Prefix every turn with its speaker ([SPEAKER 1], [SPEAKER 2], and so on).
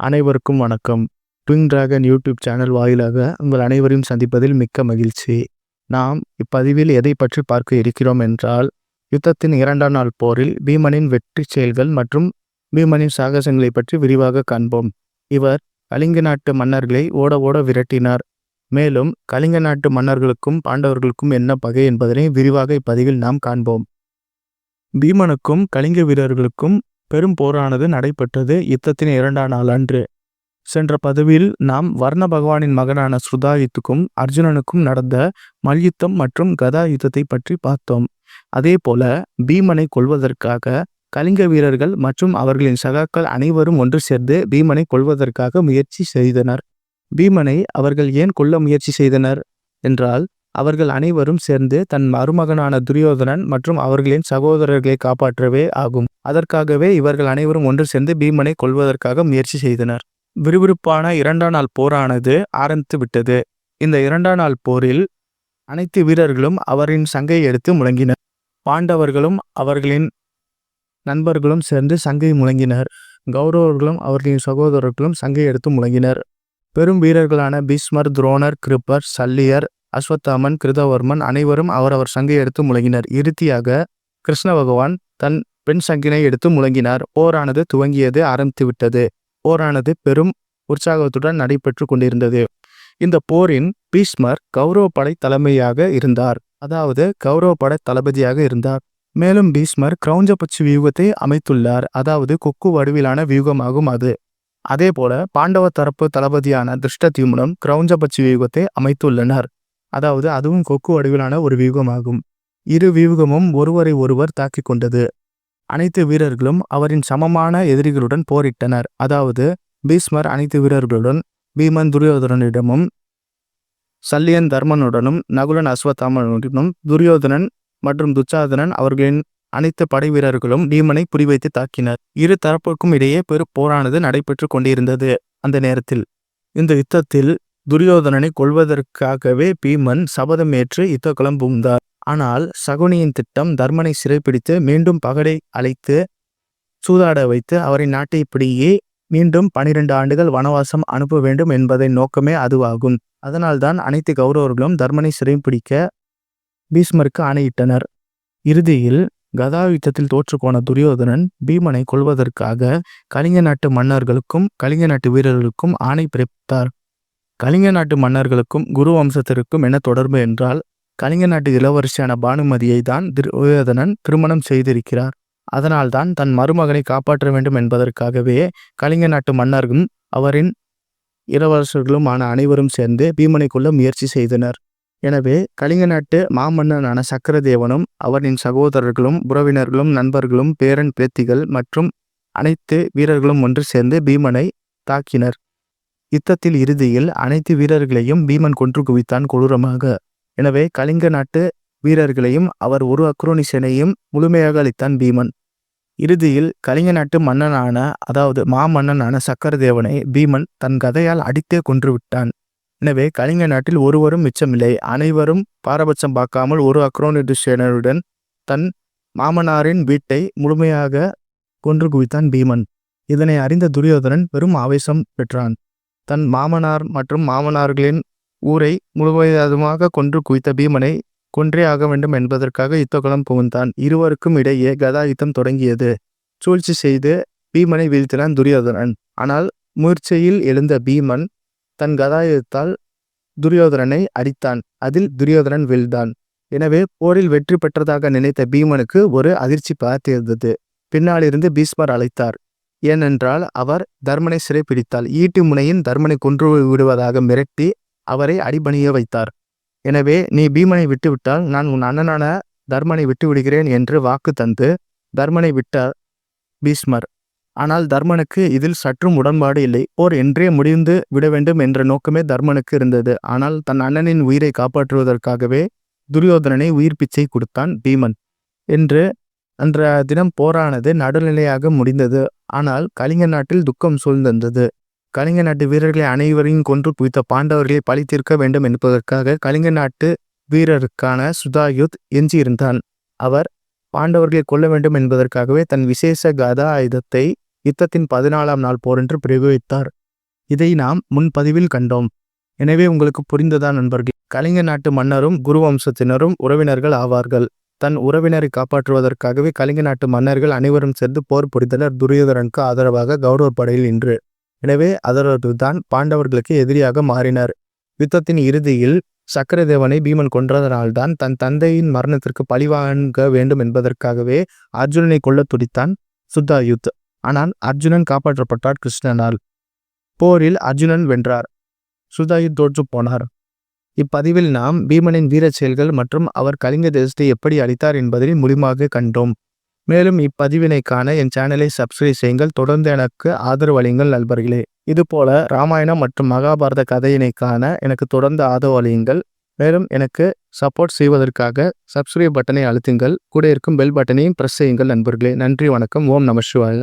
[SPEAKER 1] அனைவருக்கும் வணக்கம். ட்விங் dragon YouTube channel வாயிலாக உங்கள் அனைவரையும் சந்திப்பதில் மிக்க மகிழ்ச்சி. நாம் இப்பதிவில் எதை பற்றி பார்க்க இருக்கிறோம் என்றால் யுத்தத்தின் இரண்டாம் நாள் போரில் பீமனின் வெற்றி செயல்கள் மற்றும் பீமனின் சாகசங்களை பற்றி விரிவாக காண்போம். இவர் கலிங்க நாட்டு மன்னர்களை ஓட ஓட விரட்டினார். மேலும் கலிங்க நாட்டு மன்னர்களுக்கும் பாண்டவர்களுக்கும் என்ன பகை என்பதனை விரிவாக இப்பதிவில் நாம் காண்போம். பீமனுக்கும் கலிங்க வீரர்களுக்கும் பெரும் போரானது நடைபெற்றது யுத்தத்தின் இரண்டாம் நாள் அன்று. சென்ற பதவியில் நாம் வர்ண பகவானின் மகனான ஸ்ருதாயுத்துக்கும் அர்ஜுனனுக்கும் நடந்த மல்யுத்தம் மற்றும் கதா யுத்தத்தை பற்றி பார்த்தோம். அதே போல பீமனை கொள்வதற்காக கலிங்க வீரர்கள் மற்றும் அவர்களின் சகாக்கள் அனைவரும் ஒன்று சேர்ந்து பீமனை கொள்வதற்காக முயற்சி செய்தனர். பீமனை அவர்கள் ஏன் கொல்ல முயற்சி செய்தனர் என்றால் அவர்கள் அனைவரும் சேர்ந்து தன் மருமகனான துரியோதனன் மற்றும் அவர்களின் சகோதரர்களை காப்பாற்றவே ஆகும். அதற்காகவே இவர்கள் அனைவரும் ஒன்று சேர்ந்து பீமனை கொல்வதற்காக முயற்சி செய்தனர். விறுவிறுப்பான இரண்டாம் நாள் போரானது ஆரம்பித்து விட்டது. இந்த இரண்டாம் நாள் போரில் அனைத்து வீரர்களும் அவரின் சங்கை எடுத்து முழங்கினர். பாண்டவர்களும் அவர்களின் நண்பர்களும் சேர்ந்து சங்கை முழங்கினர். கௌரவர்களும் அவர்களின் சகோதரர்களும் சங்கை எடுத்து முழங்கினர். பெரும் வீரர்களான பீஸ்மர் துரோணர் கிருப்பர் சல்லியர் அஸ்வத்தாமன் கிருதவர்மன் அனைவரும் அவரவர் சங்கை எடுத்து முழங்கினர். இறுதியாக கிருஷ்ண பகவான் தன் பெண் சங்கினை எடுத்து முழங்கினார். போரானது துவங்கியது ஆரம்பித்து விட்டது. போரானது பெரும் உற்சாகத்துடன் நடைபெற்று கொண்டிருந்தது. இந்த போரின் பீஷ்மர் கௌரவ படை தலைமையாக இருந்தார். அதாவது கௌரவ படை தளபதியாக இருந்தார். மேலும் பீஷ்மர் கிரௌஞ்சபட்சி வியூகத்தை அமைத்துள்ளார். அதாவது கொக்கு வடிவிலான வியூகமாகும் அது. அதே போல பாண்டவ தரப்பு தளபதியான திருஷ்டத்யும்னும் கிரௌஞ்சபட்சி வியூகத்தை அமைத்துள்ளனர். அதாவது அதுவும் கொக்கு வடிவிலான ஒரு வியூகமாகும். இரு வியூகமும் ஒருவரை ஒருவர் தாக்கிக் கொண்டது. அனைத்து வீரர்களும் அவரின் சமமான எதிரிகளுடன் போரிட்டனர். அதாவது பீஸ்மர் அனைத்து வீரர்களுடன் பீமன் துரியோதனனிடமும் சல்லியன் தர்மனுடனும் நகுலன் அஸ்வத்தாமனுடனும் துரியோதனன் மற்றும் துச்சாதனன் அவர்களின் அனைத்து படை வீரர்களும் பீமனை குறிவைத்து தாக்கினர். இரு தரப்புக்கும் இடையே பெரு போரானது நடைபெற்று கொண்டிருந்தது அந்த நேரத்தில். இந்த யுத்தத்தில் துரியோதனனை கொள்வதற்காகவே பீமன் சபதம் ஏற்று யுத்தகுளம் புகுந்தார். ஆனால் சகுனியின் திட்டம் தர்மனை சிறைப்பிடித்து மீண்டும் பகடை அழைத்து சூதாட வைத்து அவரை நாட்டை இப்படியே மீண்டும் பனிரெண்டு ஆண்டுகள் வனவாசம் அனுப்ப வேண்டும் என்பதை நோக்கமே அதுவாகும். அதனால்தான் அனைத்து கௌரவர்களும் தர்மனை சிறைப்பிடிக்க பீஷ்மருக்கு ஆணையிட்டனர். இறுதியில் கதா யுத்தத்தில் தோற்றுப்போன துரியோதனன் பீமனை கொள்வதற்காக கலிங்க நாட்டு மன்னர்களுக்கும் கலிங்க நாட்டு வீரர்களுக்கும் ஆணை பிறப்பித்தார். கலிங்க நாட்டு மன்னர்களுக்கும் குரு வம்சத்திற்கும் என்ன தொடர்பு என்றால் கலிங்க நாட்டு இளவரசியான பானுமதியை தான் துரியோதனன் திருமணம் செய்திருக்கிறார். அதனால்தான் தன் மருமகனை காப்பாற்ற வேண்டும் என்பதற்காகவே கலிங்க நாட்டு மன்னர்களும் அவரின் இளவரசர்களும் ஆன அனைவரும் சேர்ந்து பீமனை கொள்ள முயற்சி செய்தனர். எனவே கலிங்க நாட்டு மாமன்னனான சக்கரதேவனும் அவரின் சகோதரர்களும் உறவினர்களும் நண்பர்களும் பேரன் பேத்திகள் மற்றும் அனைத்து வீரர்களும் ஒன்று சேர்ந்து பீமனை தாக்கினர். யுத்தத்தில் இறுதியில் அனைத்து வீரர்களையும் பீமன் கொன்று குவித்தான் கொடூரமாக. எனவே கலிங்க நாட்டு வீரர்களையும் அவர் ஒரு அக்ரோனிசனையும் முழுமையாக அளித்தான் பீமன். இறுதியில் கலிங்க நாட்டு மன்னனான அதாவது மாமன்னனான சக்கரதேவனை பீமன் தன் கதையால் அடித்தே கொன்றுவிட்டான். எனவே கலிங்க நாட்டில் ஒருவரும் மிச்சமில்லை. அனைவரும் பாரபட்சம் பார்க்காமல் ஒரு அக்ரோனிடுசேனருடன் தன் மாமனாரின் வீட்டை முழுமையாக கொன்று குவித்தான் பீமன். இதனை அறிந்த துரியோதனன் பெரும் ஆவேசம் பெற்றான். தன் மாமனார் மற்றும் மாமனார்களின் ஊரை முழுவதுமாக கொன்று குவித்த பீமனை கொன்றே ஆக வேண்டும் என்பதற்காக யுத்தகுளம் புகுந்தான். இருவருக்கும் இடையே கதா யுத்தம் தொடங்கியது. சூழ்ச்சி செய்து பீமனை வீழ்த்தினான் துரியோதனன். ஆனால் முயற்சியில் எழுந்த பீமன் தன் கதாயுதத்தால் துரியோதனனை அடித்தான். அதில் துரியோதனன் வீழ்ந்தான். எனவே போரில் வெற்றி பெற்றதாக நினைத்த பீமனுக்கு ஒரு அதிர்ச்சி பார்த்திருந்தது. பின்னாலிருந்து பீஸ்மர் அழைத்தார். ஏனென்றால் அவர் தர்மனை சிறைப்பிடித்தால் ஈட்டி முனையின் தர்மனை கொன்று விடுவதாக மிரட்டி அவரை அடிபணிய வைத்தார். எனவே நீ பீமனை விட்டுவிட்டால் நான் உன் அண்ணனான தர்மனை விட்டு விடுகிறேன் என்று வாக்கு தந்து தர்மனை விட்டார் பீஷ்மர் ஆனால் தர்மனுக்கு இதில் சற்றும் உடன்பாடு இல்லை. போர் என்றே முடிந்து விட வேண்டும் என்ற நோக்கமே தர்மனுக்கு இருந்தது. ஆனால் தன் அண்ணனின் உயிரை காப்பாற்றுவதற்காகவே துரியோதனனை உயிர் பிச்சை கொடுத்தான் பீமன் என்று அன்ற தினம் போரானது நடுநிலையாக முடிந்தது. ஆனால் கலிங்க நாட்டில் துக்கம் சூழ்ந்திருந்தது. கலிங்க நாட்டு வீரர்களை அனைவரையும் கொன்று குவித்த பாண்டவர்களை பழி தீர்க்க வேண்டும் என்பதற்காக கலிங்க நாட்டு வீரருக்கான சுதாயுத் எஞ்சியிருந்தான். அவர் பாண்டவர்களை கொல்ல வேண்டும் என்பதற்காகவே தன் விசேஷ கதா ஆயுதத்தை யுத்தத்தின் பதினாலாம் நாள் போர் என்று பிரயோகித்தார். இதை நாம் முன்பதிவில் கண்டோம். எனவே உங்களுக்கு புரிந்ததா நண்பர்கள்? கலிங்க நாட்டு மன்னரும் குரு வம்சத்தினரும் உறவினர்கள் ஆவார்கள். தன் உறவினரை காப்பாற்றுவதற்காகவே கலிங்க நாட்டு மன்னர்கள் அனைவரும் சேர்ந்து போர் புரிந்தனர். துரியோதரனுக்கு ஆதரவாக கௌரவ படையில் நின்று எனவே அதரதுதான் பாண்டவர்களுக்கு எதிரியாக மாறினர். யுத்தத்தின் இறுதியில் சக்கரதேவனை பீமன் கொன்றதனால்தான் தன் தந்தையின் மரணத்திற்கு பழிவாங்க வேண்டும் என்பதற்காகவே அர்ஜுனனை கொல்ல துடித்தான் சுத்தாயுத் ஆனால் அர்ஜுனன் காப்பாற்றப்பட்டார் கிருஷ்ணனால். போரில் அர்ஜுனன் வென்றார். சுதாயுத் தோற்று போனார். இப்பதிவில் நாம் பீமனின் வீரச் செயல்கள் மற்றும் அவர் கலிங்க தேசத்தை எப்படி அளித்தார் என்பதை முடிவாக கண்டோம். மேலும் இப்பதிவினை காண என் சேனலை சப்ஸ்கிரைப் செய்யுங்கள். தொடர்ந்து எனக்கு ஆதரவு அளியுங்கள் நண்பர்களே. இதுபோல ராமாயணம் மற்றும் மகாபாரத கதையினை காண எனக்கு தொடர்ந்து ஆதரவு அளியுங்கள். மேலும் எனக்கு சப்போர்ட் செய்வதற்காக சப்ஸ்கிரைப் பட்டனை அழுத்துங்கள். கூட இருக்கும் பெல் பட்டனையும் ப்ரெஸ் செய்யுங்கள் நண்பர்களே. நன்றி வணக்கம். ஓம் நம சிவாய.